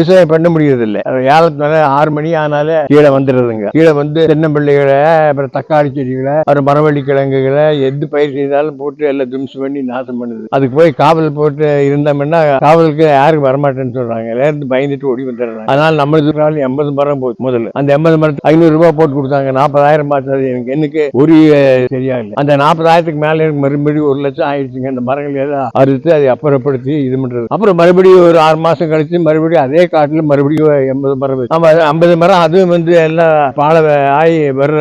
விவசாயம் பண்ண முடியறதில்லை. இல்ல ஆறு மணி ஆனாலே கீழே வந்துடுறதுங்க கீழே வந்து தென்னம்பிள்ளைகளை அப்புறம் தக்காளி செடிகளை அப்புறம் மரவள்ளி கிழங்குகளை எது பயிர் செய்தாலும் போட்டு எல்லாம் தும்சு பண்ணி நாசம் பண்ணுது. அதுக்கு போய் காவல் போட்டு இருந்தோம்னா காவலுக்கு யாரும் வரமாட்டேன்னு சொல்றாங்க. எல்லாரும் பயந்துட்டு ஓடி வந்துடுறாங்க. அதனால நம்மளுக்கு நாள் எண்பது மரம் போச்சு முதல்ல. அந்த எண்பது மரத்துக்கு ஐநூறு ரூபாய் போட்டு கொடுத்தாங்க. நாற்பதாயிரம் பார்த்தது எனக்கு எனக்கு ஒரு சரியா இல்லை அந்த நாற்பதாயிரத்துக்கு மேலே எனக்கு மறுபடியும் ஒரு லட்சம் ஆயிடுச்சுங்க. அந்த மரங்கள் எல்லாம் அறுத்து அதை அப்புறப்படுத்தி இது பண்றது. அப்புறம் மறுபடியும் ஒரு ஆறு மாசம் கழிச்சு மறுபடியும் அதே காட்டில் மறுபடியும் எண்பது மரம் வச்சு. ஐம்பது மரம் அதுவும் வந்து எல்லாம் பாலை ஆகி வர்ற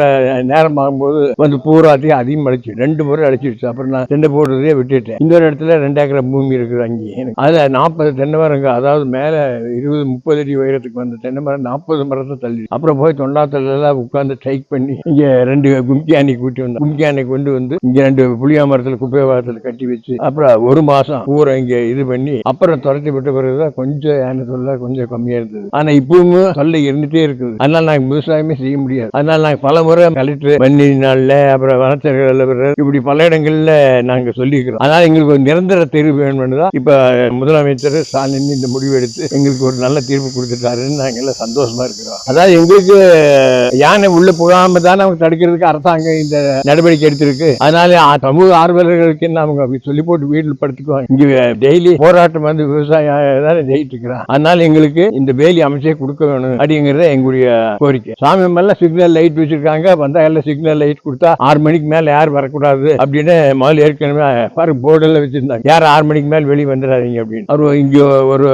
நேரம் ஆகும்போது வந்து பூராத்தையும் அதிகம் அடிச்சு ரெண்டு முறை அடிச்சிருச்சு அப்புறம் நான் தென்னை போடுறதே விட்டுட்டேன். இன்னொரு இடத்துல ரெண்டு ஏக்கரை பூமி இருக்குது அங்கே எனக்கு அதுல நாற்பது தென்னை மரங்க அதாவது மேல இருபது முப்பது அடி உயரத்துக்கு வந்த தென்னை மரம் நாற்பது மரத்தை தள்ளி அப்புறம் போய் தொண்டாத்தலாம் எல்லாம் உட்கார்ந்து ட்ரைக் பண்ணி இங்க ரெண்டு கும்கி கூட்டி வந்தோம் கும்கி கொண்டு வந்து இங்க ரெண்டு புளியா மரத்துல குப்பை மரத்துல கட்டி வச்சு அப்புறம் ஒரு மாசம் பூரா இங்க இது பண்ணி அப்புறம் துரத்தி விட்ட பிறகுதான் கொஞ்சம் யானை சொல்ல கொஞ்சம் கம்மியா இருந்தது. ஆனா இப்பவும் தொல்லை இருந்துட்டே இருக்குது. அதனால நாங்க விவசாயமே செய்ய முடியாது. அதனால நாங்க பல முறை கலெக்டர் வன்னி நாள்ல அப்புறம் வனச்சர்கள் இப்படி பல இடங்கள்ல நாங்க சொல்லியிருக்கிறோம். அதனால எங்களுக்கு ஒரு நிரந்தர தீர்வு வேணும்னு தான் இப்ப முதலமைச்சர் ஸ்டாலின் இந்த முடிவு எடுத்து எங்களுக்கு ஒரு நல்ல தீர்ப்பு கொடுத்துட்டாருன்னு நாங்க எல்லாம் சந்தோஷமா இருக்கிறோம். அதாவது எங்களுக்கு யானை உள்ள போகாம தான் அவங்க தடுக்கிறதுக்கு அரசாங்கம் இந்த நடவடிக்கை எடுத்திருக்கு. அதனால சமூக ஆர்வலர்களுக்கு என்ன அவங்க சொல்லி போட்டு வீட்டில் படுத்துக்குவாங்க. இங்க டெய்லி போராட்டம் வந்து விவசாயம் தானே ஜெயிட்டு இருக்கிறான் அதனால எங்களுக்கு இந்த வேலி அமைச்சே கொடுக்க வேணும் அப்படிங்கறத எங்களுடைய கோரிக்கை. சாமி மேல சிக்னல் லைட் வச்சிருக்காங்க. வந்தா எல்லாம் சிக்னல் லைட் கொடுத்தா ஆறு மணிக்கு மேல யாரும் வரக்கூடாது அப்படின்னு முதல்ல ஏற்கனவே பாரு போர்டெல்லாம் வச்சிருந்தாங்க. யார் ஆறு மணிக்கு மேல வெளியே வந்துடாதீங்க அப்படின்னு. அவர் இங்க ஒரு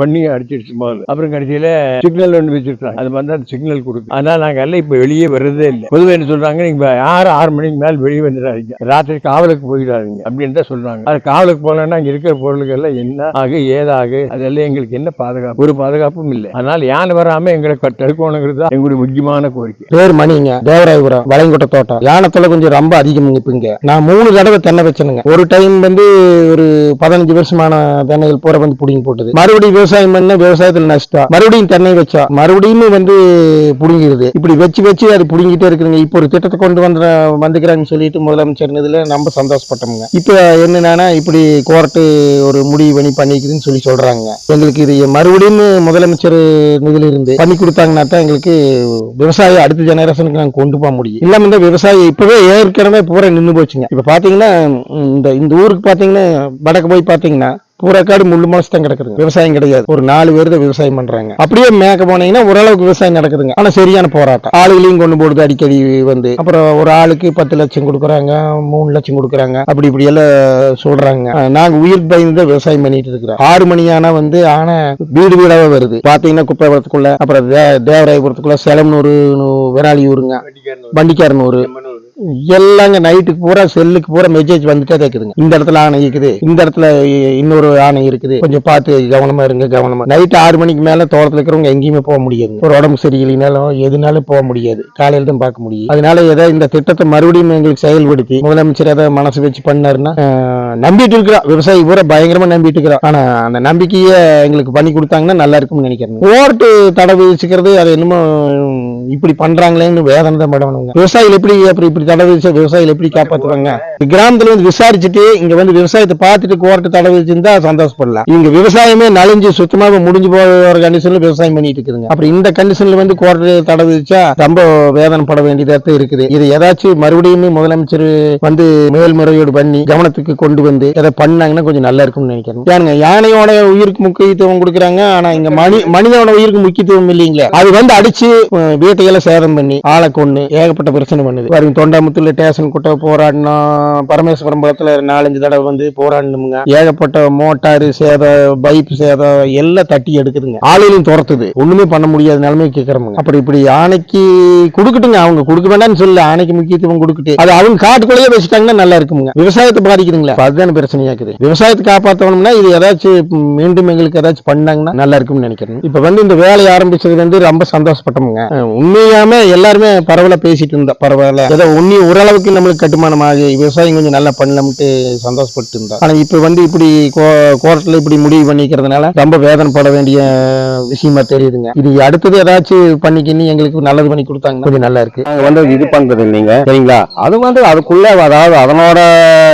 பண்ணி அடிச்சிருச்சு முதல்ல. அப்புறம் கடைசியில சிக்னல் ஒன்று வச்சிருக்காங்க அது வந்து அந்த சிக்னல் கொடுக்கும் அதனால நாங்க எல்லாம் இப்ப வெளியே வர்றதே இல்லை. பொதுவாக என்ன சொல்றாங்க நீங்க யாரும் ஆறு மணிக்கு மேல வெளியே வந்துடாதீங்க ராத்திரி காவலுக்கு போயிடாதீங்க அப்படின்னு தான் சொல்றாங்க. அது காவலுக்கு போனோம்னா அங்க இருக்கிற பொருள்கள் எல்லாம் என்ன ஆகு ஏதாகு அதெல்லாம் எங்களுக்கு என்ன பாதுகாப்பு ஒரு பாதுகாப்பும் இல்லை. அதனால யானை வராம எங்களை தடுக்கணுங்கிறது தான் எங்களுடைய முக்கியமான கோரிக்கை. பேர் மணிங்க தேவராயபுரம் வளைங்குட்ட தோட்டம். யானத்துல கொஞ்சம் ரொம்ப அதிகம் இப்ப இங்க நான் மூணு தடவை தென்னை வச்சேனுங்க. ஒரு டைம் வந்து ஒரு பதினஞ்சு வருஷமான தென்னைகள் பூரா வந்து புடிங்கி போட்டது. மறுபடியும் விவசாயம் பண்ண விவசாயத்துல நஷ்டம். மறுபடியும் தென்னை வச்சா மறுபடியும் வந்து புடுங்கிருது. இப்படி வச்சு வச்சு அது புடுங்கிட்டே இருக்குதுங்க. இப்போ ஒரு திட்டத்தை கொண்டு வந்து வந்துக்கிறாங்கன்னு சொல்லிட்டு முதலமைச்சர் இதுல நம்ம சந்தோஷப்பட்டோமுங்க. இப்போ என்னன்னா இப்படி கோர்ட்டு ஒரு முடிவு பண்ணி பண்ணிக்குதுன்னு சொல்லி சொல்றாங்க. எங்களுக்கு இது மறுபடியும் முதலமைச்சர் நிதியிலிருந்து பண்ணி கொடுத்தாங்கன்னா தான் எங்களுக்கு விவசாயம் அடுத்த ஜெனரேஷனுக்கு நாங்கள் கொண்டு போக முடியும். இல்லாம இந்த விவசாயம் இப்பவே ஏற்கனவே பூரா நின்று போச்சுங்க. இப்ப பாத்தீங்கன்னா இந்த இந்த ஊருக்கு பாத்தீங்கன்னா வடக்கு போய் பாத்தீங்கன்னா பூராக்காடு முள்ளு தான் கிடக்குதுங்க. விவசாயம் கிடையாது. ஒரு நாலு பேர் தான் விவசாயம் பண்றாங்க. அப்படியே மேக்க போனீங்கன்னா ஓரளவுக்கு விவசாயம் நடக்குதுங்க. ஆனா சரியான போராட்டம். ஆளுகளையும் கொண்டு போடுது அடிக்கடி வந்து. அப்புறம் ஒரு ஆளுக்கு பத்து லட்சம் கொடுக்குறாங்க மூணு லட்சம் கொடுக்குறாங்க. அப்படி இப்படி எல்லாம் சொல்றாங்க. நாங்க உயிர் பயந்து தான் விவசாயம் பண்ணிட்டு இருக்கிறோம். ஆறு மணி ஆனா வந்து ஆனா வீடு வீடாவே வருது. பாத்தீங்கன்னா குப்பைபுரத்துக்குள்ள அப்புறம் தேவராயபுரத்துக்குள்ள செலம்னூர் விராலியூருங்க. வண்டிக்காரனூர். எல்லாங்க நைட்டுக்கு பூரா செல்லுக்கு பூரா மெசேஜ் வந்துட்டே இருக்குதுங்க. இந்த இடத்துல ஆணை இருக்குது இந்த இடத்துல இ- இன்னொரு ஆணை இருக்குது. கொஞ்சம் பார்த்து கவனமா இருங்க கவனமா. நைட் ஆறு மணிக்கு மேல தோட்டத்துல இருக்கிறவங்க எங்கேயுமே போக முடியாது ஒரு உடம்பு சரியில்லைனாலும் எதுனாலும் போக முடியாது. காலையில தான் பார்க்க முடியும். அதனால ஏதாவது இந்த திட்டத்தை மறுபடியும் எங்களுக்கு செயல்படுத்தி முதலமைச்சர் ஏதாவது மனசு வச்சு பண்ணாருன்னா நம்பிட்டு இருக்கிறோம். விவசாயி பூரா பயங்கரமா நம்பிட்டு இருக்கிறோம். ஆனா அந்த நம்பிக்கையை எங்களுக்கு பண்ணி கொடுத்தாங்கன்னா நல்லா இருக்கும்னு நினைக்கிறேன் ஓட்டு தடை விதிச்சுக்கிறது அது என்னமோ இப்படி பண்றாங்களேன்னு வேதனை தான் மேடம் விவசாயிகள் எப்படி அப்புறம் இப்படி தடை விதிச்சா விவசாயிகள் எப்படி காப்பாத்துவாங்க? கிராமத்துல வந்து விசாரிச்சுட்டு இங்க வந்து விவசாயத்தை பார்த்துட்டு கோர்ட்டு தடை வச்சிருந்தா சந்தோஷப்படலாம். இங்க விவசாயமே நலிஞ்சு சுத்தமாக முடிஞ்சு போகிற கண்டிஷன்ல விவசாயம் பண்ணிட்டு இருக்குதுங்க. அப்புறம் இந்த கண்டிஷன்ல வந்து கோர்ட்டு தடை விதிச்சா ரொம்ப வேதனைப்பட வேண்டியதாக தான் இருக்குது. இது ஏதாச்சும் மறுபடியும் முதலமைச்சர் வந்து மேல்முறையீடு பண்ணி கவனத்துக்கு கொண்டு வந்து எதை பண்ணாங்கன்னா கொஞ்சம் நல்லா இருக்கும்னு நினைக்கிறேன். ஏனுங்க யானையோட உயிருக்கு முக்கியத்துவம் கொடுக்குறாங்க. ஆனா இங்க மனி மனிதனோட உயிருக்கு முக்கியத்துவம் இல்லைங்களே. அது வந்து அடிச்சு வீட்டையெல்லாம் சேதம் பண்ணி ஆளை கொண்டு ஏகப்பட்ட பிரச்சனை பண்ணுது. பாருங்க தொண்டாமுத்துல ஸ்டேஷன் கூட்ட போராடினோம் பரமேஸ்வரம் பக்கத்துல நாலஞ்சு தடவை வந்து போராடணுமுங்க. ஏகப்பட்ட மோட்டாரு சேதம் பைப் சேதம் எல்லாம் தட்டி எடுக்குதுங்க. ஆளுகளையும் துரத்துது. ஒண்ணுமே பண்ண முடியாத நிலைமை கேட்கறோமுங்க அப்படி இப்படி ஆணைக்கு கொடுக்கட்டுங்க. அவங்க கொடுக்க வேண்டாம்னு சொல்லல. ஆணைக்கு முக்கியத்துவம் கொடுக்கட்டு. அது அவங்க காட்டுக்குள்ளேயே வச்சுட்டாங்கன்னா நல்லா இருக்குமுங்க. விவசாயத்தை பாதிக்குதுங்களா. அதுதான் பிரச்சனையா இருக்குது விவசாயத்தை காப்பாற்றணும்னா இது ஏதாச்சும் மீண்டும் எங்களுக்கு ஏதாச்சும் பண்ணாங்கன்னா நல்லா இருக்கும்னு நினைக்கிறேன் இப்ப வந்து இந்த வேலையை ஆரம்பிச்சது வந்து ரொம்ப சந்தோஷப்பட்டோமுங்க. உண்மையாம எல்லாருமே பரவாயில்ல பேசிட்டு இருந்தா. பரவாயில்ல. ஏதோ தண்ணி ஓரளவுக்கு நம்மளுக்கு கட்டுமானம் ஆகி விவசாயம் கொஞ்சம் நல்லா பண்ணலாம்ட்டு சந்தோஷப்பட்டு இருந்தா. ஆனா இப்ப வந்து இப்படி கோர்ட்ல இப்படி முடிவு பண்ணிக்கிறதுனால ரொம்ப வேதனைப்பட வேண்டிய விஷயமா தெரியுதுங்க. இது அடுத்தது ஏதாச்சும் பண்ணிக்கின்னு எங்களுக்கு நல்லது பண்ணி கொடுத்தாங்கன்னா கொஞ்சம் நல்லா இருக்கு. நாங்க வந்து இது பண்றது இல்லைங்க. சரிங்களா? அது வந்து அதுக்குள்ள அதாவது அதனோட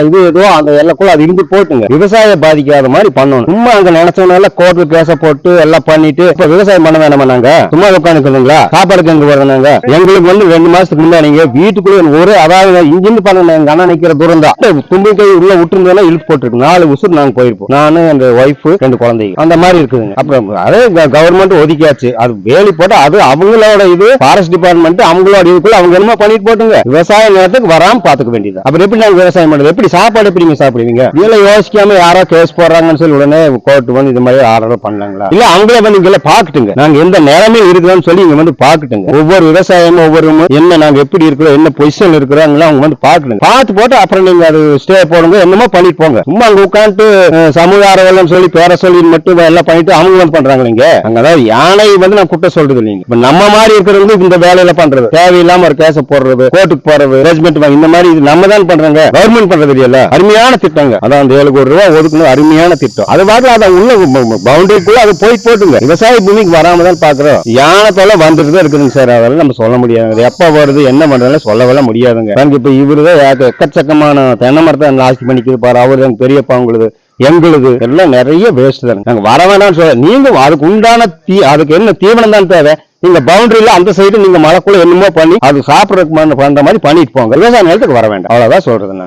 இது ஏதோ அந்த எல்லைக்குள்ள அது இருந்து போட்டுங்க. விவசாயம் பாதிக்காத மாதிரி பண்ணணும். சும்மா அங்க நினைச்சவனால கோர்ட்டு கேச போட்டு எல்லாம் பண்ணிட்டு இப்ப விவசாயம் பண்ண வேணாமா நாங்க? சும்மா உட்காந்துக்கிறீங்களா சாப்பாடுக்கு எங்க வருதுனாங்க எங்களுக்கு வந்து ரெண்டு மாசத்துக்கு முன்னாடி வீட்டுக்குள்ள ஒரு அதாவது இங்கிருந்து பண்ண எங்க அண்ணன் நிக்கிற தூரம் தான் தும்பி கை உள்ள விட்டுருந்தா இழுத்து போட்டுருக்கு. நாலு உசுர் நாங்க போயிருப்போம். நானு அந்த ஒய்ஃப் ரெண்டு குழந்தைங்க. அந்த மாதிரி இருக்குதுங்க. அப்புறம் அதே கவர்மெண்ட் ஒதுக்கியாச்சு. அது வேலி போட்டு அது அவங்களோட இது ஃபாரஸ்ட் டிபார்ட்மெண்ட் அவங்களோட இதுக்குள்ள அவங்க என்ன பண்ணிட்டு போட்டுங்க. விவசாய நேரத்துக்கு வராம பாத்துக்க வேண்டியது அப்புறம் எப்படி நாங்க விவசாயம் பண்றது? எப்படி சாப்பாடு எப்படி நீங்க சாப்பிடுவீங்க? இதெல்லாம் யோசிக்காம யாரோ கேஸ் போடுறாங்கன்னு சொல்லி உடனே கோர்ட் வந்து இது மாதிரி ஆர்டர் பண்ணாங்களா? இல்ல அவங்களே வந்து இங்க பாக்கட்டுங்க. நாங்க எந்த நேரமே இருக்கிறோம்னு சொல்லி இங்க வந்து பாக்கட்டுங்க. ஒவ்வொரு விவசாயமும் ஒவ்வொரு என்ன நாங்க எப்படி இருக்கிறோம் என்ன பொசிஷன் இருக்கிறோம் அவங்க வந்து பாக்கட்டுங்க. பார்த்து போட்டு அப்புறம் நீங்க அது ஸ்டே போடுங்க என்னமோ பண்ணிட்டு போங்க. சும்மா அங்க உட்காந்துட்டு சமூக ஆர்வலம் சொல்லி பேர சொல்லி மட்டும் எல்லாம் பண்ணிட்டு அவங்க வந்து பண்றாங்க நீங்க அங்கதான் யானை வந்து நான் குட்ட சொல்றது இல்லைங்க. இப்ப நம்ம மாதிரி இருக்கிறவங்க இந்த வேலையில பண்றது. தேவையில்லாம ஒரு கேச போடுறது கோர்ட்டுக்கு போறது ரெஜிமெண்ட் இந்த மாதிரி இது நம்ம தான் பண்றாங்க. கவர்மெண்ட் பண்றது இல்லையா அருமையான திட்டங்க. அதான் அந்த ஏழு கோடி ரூபாய் ஒதுக்கணும் அருமையான திட்டம். அது பாட்டு அதை உள்ள பவுண்டரிக்குள்ள அது போயிட்டு போட்டுங்க. விவசாய பூமிக்கு வராம தான் பாக்குறோம். யானை தொலை வந்துட்டு தான் இருக்குதுங்க சார். அதெல்லாம் நம்ம சொல்ல முடியாது. அது எப்ப வருது என்ன பண்றதுன்னு சொல்லவே முடியாதுங்க. பாருங்க இப்ப இவருதான் எக்கச்சக்க எக்கச்சக்கமான தென்னை மரத்தை நாஸ்தி பண்ணிக்கிது பாரு அவரு எங்க பெரியப்பா உங்களுக்கு எங்களுது எல்லாம் நிறைய வேஸ்ட் தானே நாங்க வர வேணாம்னு சொல்ல நீங்க அதுக்கு உண்டான தீ அதுக்கு என்ன தீவனம் தான் தேவை நீங்க பவுண்டரியில அந்த சைடு நீங்க மழைக்குள்ள என்னமோ பண்ணி அது சாப்பிடறதுக்கு பண்ற மாதிரி பண்ணிட்டு போங்க. விவசாய நிலத்துக்கு வர வேண்டாம். அவ்வளவுதான் சொல்றது நான்